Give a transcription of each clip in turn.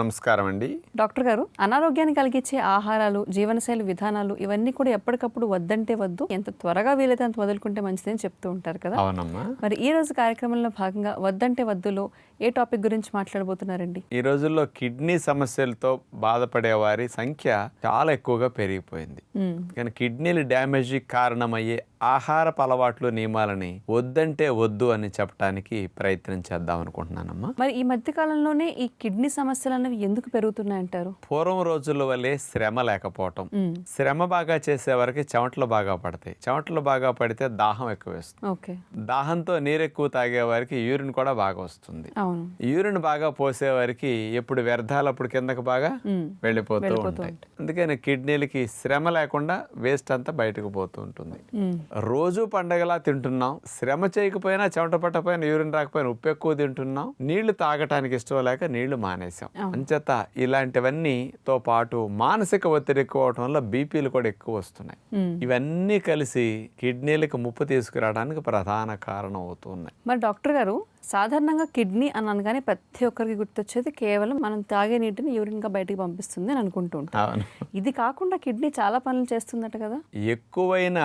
నమస్కారం అండి డాక్టర్ గారు అనారోగ్యాన్ని కలిగించే ఆహారాలు జీవనశైలి విధానాలు ఇవన్నీ కూడా ఎప్పటికప్పుడు వద్దంటే వద్దు. ఎంత త్వరగా వీలైతే అంత వదులుకుంటే మంచిదని చెప్తూ ఉంటారు కదా. అవునమ్మా. మరి ఈ రోజు కార్యక్రమంలో భాగంగా వద్దంటే వద్దులో ఏ టాపిక్ గురించి మాట్లాడబోతున్నారండి? ఈ రోజుల్లో కిడ్నీ సమస్యలతో బాధపడే వారి సంఖ్య చాలా ఎక్కువగా పెరిగిపోయింది. కానీ కిడ్నీలు డ్యామేజ్ కారణమయ్యే ఆహారపు అలవాట్లు నియమాలని వద్దంటే వద్దు అని చెప్పడానికి ప్రయత్నం చేద్దాం అనుకుంటున్నానమ్మా. మరి ఈ మధ్య కాలంలోనే ఈ కిడ్నీ సమస్యలు అనేవి ఎందుకు పెరుగుతున్నాయంటారు? పూర్వం రోజుల వల్లే శ్రమ లేకపోవటం. శ్రమ బాగా చేసే వరకు చెమటలు బాగా పడతాయి. చెమటలు బాగా పడితే దాహం ఎక్కువ వేస్తుంది ఓకే. దాహంతో నీరు ఎక్కువ తాగే వారికి యూరిన్ కూడా బాగా వస్తుంది. అవును. యూరిన్ బాగా పోసే వారికి ఎప్పుడు వ్యర్థాలు అప్పుడు కిందకు బాగా. వెళ్ళిపోతూ ఉంటాయి. అందుకని కిడ్నీలకి శ్రమ లేకుండా వేస్ట్ అంతా బయటకు పోతూ ఉంటుంది. రోజు పండగలా తింటున్నాం. శ్రమ చేయకపోయినా చెమట పట్టకపోయినా యూరిన్ రాకపోయినా ఉప్పు ఎక్కువ తింటున్నాం. నీళ్ళు తాగటానికి ఇష్టం లేక నీళ్ళు మానేసాం అంచేత ఇలాంటివన్నీ తో పాటు మానసిక ఒత్తిడి ఎక్కువ అవటం వల్ల బీపీలు కూడా ఎక్కువ వస్తున్నాయి. ఇవన్నీ కలిసి కిడ్నీలకు ముప్పు తీసుకురావడానికి ప్రధాన కారణం అవుతున్నాయి. మరి డాక్టర్ గారు సాధారణంగా కిడ్నీ అని అనగానే ప్రతి ఒక్కరికి గుర్తొచ్చేది కేవలం మనం తాగే నీటిని యూరిన్గా బయటికి పంపిస్తుంది అని అనుకుంటూ ఉంటాం. అవును. ఇది కాకుండా కిడ్నీ చాలా పనులు చేస్తుందట కదా? ఎక్కువైన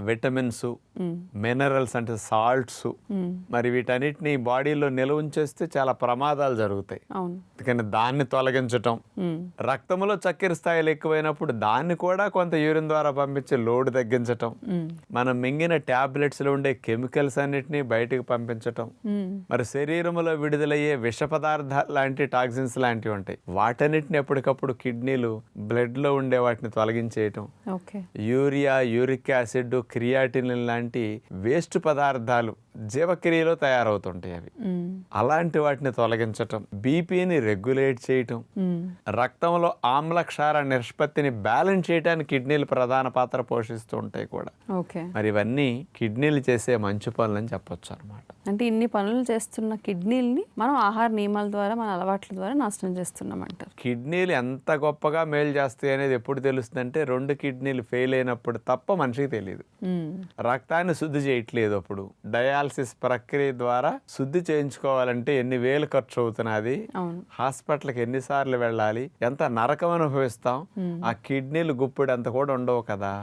విటమిన్స్. మినరల్స్ అంటే సాల్ట్స్. మరి వీటన్నిటిని బాడీలో నిల్వ ఉంచేస్తే చాలా ప్రమాదాలు జరుగుతాయి. అవును. అందుకని దాన్ని తొలగించటం. రక్తంలో చక్కెర స్థాయిలు ఎక్కువైనప్పుడు దాన్ని కూడా కొంత యూరిన్ ద్వారా పంపించి లోడ్ తగ్గించటం. మనం మింగిన టాబ్లెట్స్లో ఉండే కెమికల్స్ అన్నిటినీ బయటకు పంపించటం. మరి శరీరంలో విడుదలయ్యే విష పదార్థాలు లాంటి టాక్సిన్స్ లాంటివి ఉంటాయి వాటన్నిటిని ఎప్పటికప్పుడు కిడ్నీలు బ్లడ్లో ఉండే వాటిని తొలగించేయటం యూరియా యూరిక్ యాసిడ్ క్రియాటిన్ లాంటి వేస్ట్ పదార్థాలు జీవక్రియలో తయారవుతుంటాయి అవి. అలాంటి వాటిని తొలగించటం బీపీని రెగ్యులేట్ చేయటం. రక్తంలో ఆమ్లక్షార నిష్పత్తిని బ్యాలెన్స్ చేయడానికి కిడ్నీలు ప్రధాన పాత్ర పోషిస్తూ ఉంటాయి కూడా. మరి ఇవన్నీ కిడ్నీలు చేసే మంచి పనులని చెప్పొచ్చు అనమాట అంటే ఇన్ని పనులు చేస్తున్న కిడ్నీల్ని మనం ఆహార నియమాల ద్వారా మన అలవాట్ల ద్వారా నాశనం చేస్తున్నాం అంటారు కిడ్నీలు ఎంత గొప్పగా మేలు చేస్తాయి అనేది ఎప్పుడు తెలుస్తుందంటే రెండు కిడ్నీలు ఫెయిల్ అయినప్పుడు తప్ప మనిషికి తెలియదు. రక్తాన్ని శుద్ధి చేయట్లేదు అప్పుడు. డయాలసిస్ ప్రక్రియ ద్వారా శుద్ధి చేయించుకోవాలంటే ఎన్ని వేలు ఖర్చు అవుతున్నది? హాస్పిటల్కి ఎన్నిసార్లు వెళ్ళాలి? ఎంత నరకం అనుభవిస్తాం? ఆ కిడ్నీలు గుప్పిడి అంత కూడా ఉండవు కదా.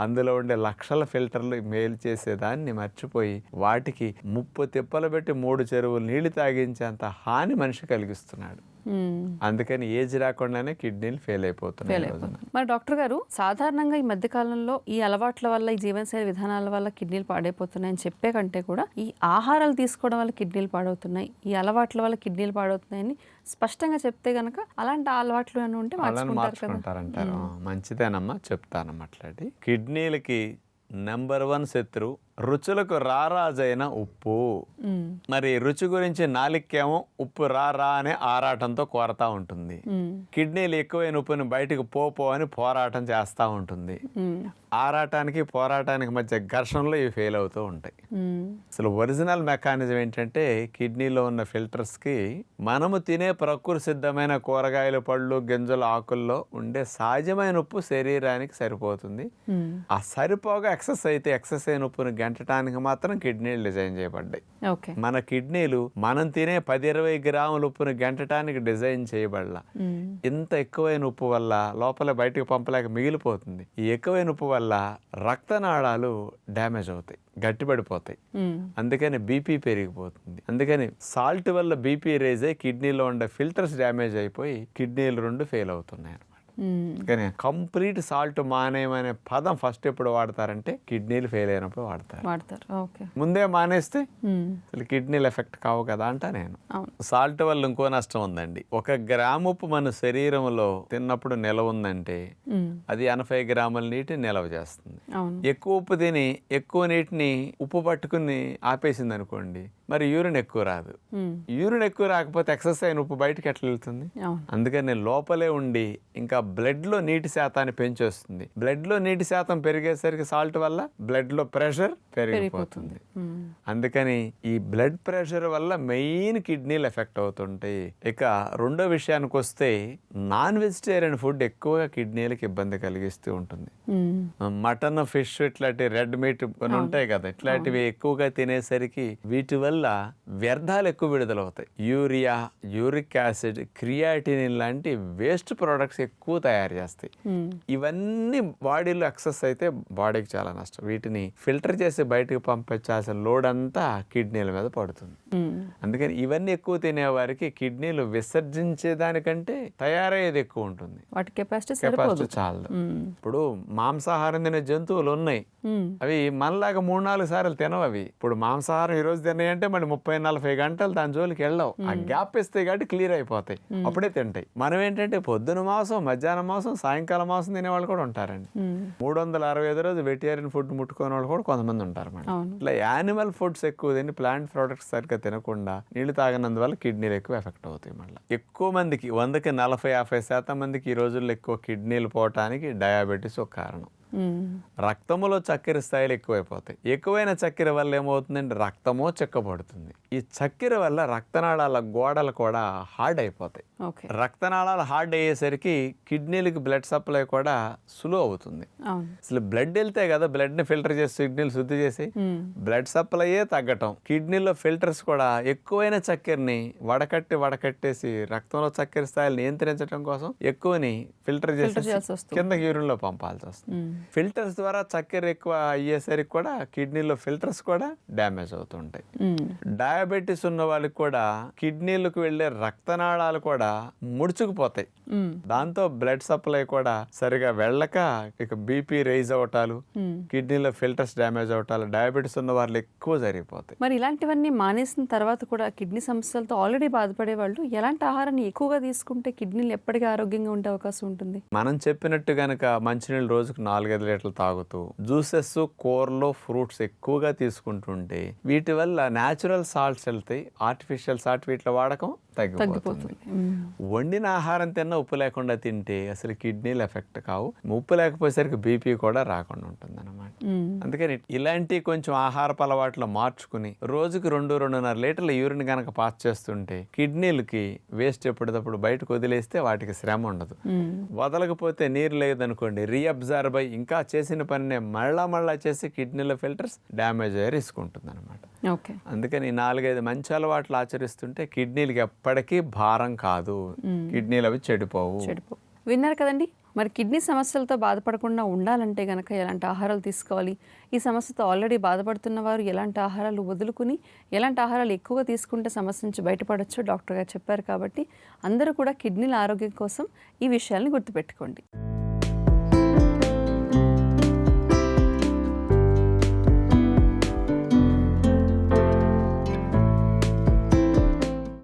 అందులో ఉండే లక్షల ఫిల్టర్లు మేలు చేసేదాన్ని మర్చిపోయి వాటికి ముప్పు తిప్పలు పెట్టి మూడు చెరువులు నీళ్ళు తాగించేంత హాని మనిషి కలిగిస్తున్నాడు. అందుకని ఏజ్ రాకుండానే కిడ్నీలు ఫెయిల్ అయిపోతున్నాయి. మరి డాక్టర్ గారు సాధారణంగా ఈ మధ్య కాలంలో ఈ అలవాట్ల వల్ల ఈ జీవనశైలి విధానాల వల్ల కిడ్నీలు పాడైపోతున్నాయని చెప్పే కంటే కూడా ఈ ఆహారాలు తీసుకోవడం వల్ల కిడ్నీలు పాడవుతున్నాయి ఈ అలవాట్ల వల్ల కిడ్నీలు పాడవుతున్నాయని స్పష్టంగా చెప్తే గనక అలాంటి అలవాట్లు అని ఉంటే మార్చుకుంటారంటారు. మంచిదేనమ్మా చెప్తాను మాట్లాడి కిడ్నీలకి నెంబర్ వన్ శత్రు రుచులకు రారాజైన ఉప్పు. మరి రుచి గురించి నాలిక్కేమో ఉప్పు రా రా అనే ఆరాటంతో కోరతా ఉంటుంది. కిడ్నీలు ఎక్కువైన ఉప్పుని బయటకు పోపో అని పోరాటం చేస్తూ ఉంటుంది. ఆరాటానికి పోరాటానికి మధ్య ఘర్షణలో ఇవి ఫెయిల్ అవుతూ ఉంటాయి. అసలు ఒరిజినల్ మెకానిజం ఏంటంటే కిడ్నీలో ఉన్న ఫిల్టర్స్కి మనము తినే ప్రకృతి సిద్ధమైన కూరగాయలు పళ్ళు గింజలు ఆకుల్లో ఉండే సహజమైన ఉప్పు శరీరానికి సరిపోతుంది. ఆ సరిపోగా ఎక్సెస్ అయితే ఎక్సెస్ అయిన ఉప్పును గంటటానికి మాత్రం కిడ్నీలు డిజైన్ చేయబడ్డాయి మన కిడ్నీలు మనం తినే పది ఇరవై గ్రాముల ఉప్పును గంటటానికి డిజైన్ చేయబడలా. ఇంత ఎక్కువైన ఉప్పు వల్ల లోపల బయటకు పంపలేక మిగిలిపోతుంది ఈ ఎక్కువైన ఉప్పు వల్ల రక్తనాళాలు డ్యామేజ్ అవుతాయి గట్టిపడిపోతాయి. అందుకని బీపీ పెరిగిపోతుంది అందుకని సాల్ట్ వల్ల బీపీ రేజ్ అయ్యి కిడ్నీలో ఉండే ఫిల్టర్స్ డ్యామేజ్ అయిపోయి కిడ్నీలు రెండు ఫెయిల్ అవుతున్నాయి. కానీ కంప్లీట్ సాల్ట్ మానేయమనే పదం ఫస్ట్ ఎప్పుడు వాడతారంటే కిడ్నీలు ఫెయిల్ అయినప్పుడు వాడతారు. వాడతారు. ఓకే ముందే మానేస్తే మ్మ్. అసలు కిడ్నీలు ఎఫెక్ట్ కావు కదా అంట నేను. సాల్ట్ వల్ల ఇంకో నష్టం ఉందండి. ఒక గ్రాము ఉప్పు మన శరీరంలో తిన్నప్పుడు నిలవ ఉందంటే మ్మ్. అది ఎనభై గ్రాముల నీటి నిలవ చేస్తుంది. ఎక్కువ ఉప్పు తిని ఎక్కువ నీటిని ఉప్పు పట్టుకుని ఆపేసింది అనుకోండి మరి యూరిన్ ఎక్కువ రాదు. యూరిన్ ఎక్కువ రాకపోతే ఎక్సర్సైజ్ అయిన ఉప్పు బయటకి ఎట్లా వెళ్తుంది? అందుకని లోపలే ఉండి ఇంకా బ్లడ్లో నీటి శాతాన్ని పెంచేస్తుంది. బ్లడ్లో నీటి శాతం పెరిగేసరికి సాల్ట్ వల్ల బ్లడ్లో ప్రెషర్ పెరిగిపోతుంది. అందుకని ఈ బ్లడ్ ప్రెషర్ వల్ల మెయిన్ కిడ్నీలు ఎఫెక్ట్ అవుతుంటాయి ఇక రెండో విషయానికి వస్తే నాన్ వెజిటేరియన్ ఫుడ్ ఎక్కువగా కిడ్నీలకు ఇబ్బంది కలిగిస్తూ ఉంటుంది. మటన్ ఫిష్ ఇట్లాంటి రెడ్ మీట్ కొన్ని ఉంటాయి కదా ఇట్లాంటివి ఎక్కువగా తినేసరికి వీటి వల్ల వ్యర్థాలు ఎక్కువ విడుదలవుతాయి. యూరియా యూరిక్ యాసిడ్ క్రియాటినిన్ లాంటి వేస్ట్ ప్రోడక్ట్స్ ఎక్కువ తయారు చేస్తాయి. ఇవన్నీ బాడీలో ఎక్సెస్ అయితే బాడీకి చాలా నష్టం వీటిని ఫిల్టర్ చేసి బయటకు పంపించాల్సిన లోడ్ అంతా కిడ్నీల మీద పడుతుంది. అందుకని ఇవన్నీ ఎక్కువ తినేవారికి కిడ్నీలు విసర్జించే దానికంటే తయారయ్యేది ఎక్కువ ఉంటుంది. వాటి కెపాసిటీ కెపాసిటీ చాలదు. ఇప్పుడు మాంసాహారం తినే జంతువులు ఉన్నాయి. అవి మనలాగా మూడు నాలుగు సార్లు తినవు అవి. ఇప్పుడు మాంసాహారం ఈ రోజు తిన్నాయంటే మళ్ళీ ముప్పై నలభై గంటలు దాని జోలికి వెళ్ళవు. ఆ గ్యాప్ ఇస్తే కాబట్టి క్లియర్ అయిపోతాయి. అప్పుడే తింటాయి. మనం ఏంటంటే పొద్దున మాంసం మధ్యాహ్నం మాంసం సాయంకాలం మాంసం తినేవాళ్ళు కూడా ఉంటారండి. మూడు వందల అరవై ఐదు రోజు వెజిటేరియన్ ఫుడ్ ముట్టుకునే వాళ్ళు కూడా కొంతమంది ఉంటారు అవును. ఇట్లా యానిమల్ ఫుడ్స్ ఎక్కువ తిని ప్లాంట్ ప్రొడక్ట్స్ సరిగ్గా తినకుండా నీళ్ళు తాగనందువల్ల కిడ్నీలు ఎక్కువ ఎఫెక్ట్ అవుతాయి మళ్ళీ. ఎక్కువ మందికి వందకి నలభై యాభై శాతం మందికి ఈ రోజుల్లో ఎక్కువ కిడ్నీలు పోవటానికి డయాబెటీస్ ఒక కారణం. రక్తములో చక్కెర స్థాయిలు ఎక్కువైపోతాయి. ఎక్కువైన చక్కెర వల్ల ఏమవుతుందంటే రక్తము చెక్కబడుతుంది. ఈ చక్కెర వల్ల రక్తనాళాల గోడలు కూడా హార్డ్ అయిపోతాయి. రక్తనాళాలు హార్డ్ అయ్యేసరికి కిడ్నీలకి బ్లడ్ సప్లై కూడా స్లో అవుతుంది. అసలు బ్లడ్ వెళ్తే కదా బ్లడ్ని ఫిల్టర్ చేసి కిడ్నీలు శుద్ధి చేసి. బ్లడ్ సప్లైయే తగ్గటం. కిడ్నీలో ఫిల్టర్స్ కూడా ఎక్కువైన చక్కెరని వడకట్టి వడకట్టేసి రక్తంలో చక్కెర స్థాయిలు నియంత్రించడం కోసం ఎక్కువని ఫిల్టర్ చేసి. కింద యూరిన్లో పంపాల్సి వస్తుంది. ఫిల్టర్స్ ద్వారా చక్కెర ఎక్కువ అయ్యేసరికి కూడా కిడ్నీలో ఫిల్టర్స్ కూడా డ్యామేజ్ అవుతుంటాయి. డయాబెటీస్ ఉన్న వాళ్ళకి కూడా కిడ్నీలకు వెళ్ళే రక్తనాళాలు కూడా ముడుచుకుపోతాయి. దాంతో బ్లడ్ సప్లై కూడా సరిగా వెళ్ళక ఇక బీపీ రైజ్ అవటాలు. కిడ్నీలో ఫిల్టర్స్ డ్యామేజ్ అవటాలు డయాబెటీస్ ఉన్న వాళ్ళు ఎక్కువ జరిగిపోతాయి మరి ఇలాంటివన్నీ మానేసిన తర్వాత కూడా కిడ్నీ సమస్యలతో ఆల్రెడీ బాధపడే వాళ్ళు ఎలాంటి ఆహారాన్ని ఎక్కువగా తీసుకుంటే కిడ్నీలు ఎప్పటికీ ఆరోగ్యంగా ఉండే అవకాశం ఉంటుంది మనం చెప్పినట్టు గనక మంచినీళ్ళు రోజుకు నాలుగైదు లీటర్లు తాగుతూ జ్యూసెస్ కూరలు ఫ్రూట్స్ ఎక్కువగా తీసుకుంటుంటే వీటి వల్ల న్యాచురల్ సాల్ట్స్ వెళ్తాయి ఆర్టిఫిషియల్ సాల్ట్ వీటిలో వాడకం తగ్గిపోతుంది. వండిన ఆహారం తిన్నా ఉప్పు లేకుండా తింటే అసలు కిడ్నీలు ఎఫెక్ట్ కావు ఉప్పు లేకపోయేసరికి బీపీ కూడా రాకుండా ఉంటుంది. అందుకని ఇలాంటి కొంచెం ఆహారపు అలవాట్లు మార్చుకుని రోజుకి రెండు రెండున్నర లీటర్ల యూరిన్ గనక పాస్ చేస్తుంటే కిడ్నీలకి వేస్ట్ ఎప్పటికప్పుడు బయటకు వదిలేస్తే వాటికి శ్రమ ఉండదు. వదలకపోతే నీరు లేదనుకోండి రీఅబ్జర్వ్ అయ్యి ఇంకా చేసిన పనినే మళ్ళా మళ్ళా చేసి కిడ్నీల ఫిల్టర్స్ డ్యామేజ్ అయ్యే రిస్క్ ఉంటుంది అనమాట ఓకే. అందుకని నాలుగైదు మంచి అలవాట్లు ఆచరిస్తుంటే కిడ్నీలకి ఎప్పటికీ భారం కాదు. కిడ్నీలు అవి చెడిపోవు. చెడిపో విన్నారు కదండి? మరి కిడ్నీ సమస్యలతో బాధపడకుండా ఉండాలంటే కనుక ఎలాంటి ఆహారాలు తీసుకోవాలి? ఈ సమస్యతో ఆల్రెడీ బాధపడుతున్న వారు ఎలాంటి ఆహారాలు వదులుకుని ఎలాంటి ఆహారాలు ఎక్కువగా తీసుకుంటే సమస్య నుంచి బయటపడచ్చు డాక్టర్ గారు చెప్పారు కాబట్టి అందరూ కూడా కిడ్నీల ఆరోగ్యం కోసం ఈ విషయాల్ని గుర్తుపెట్టుకోండి.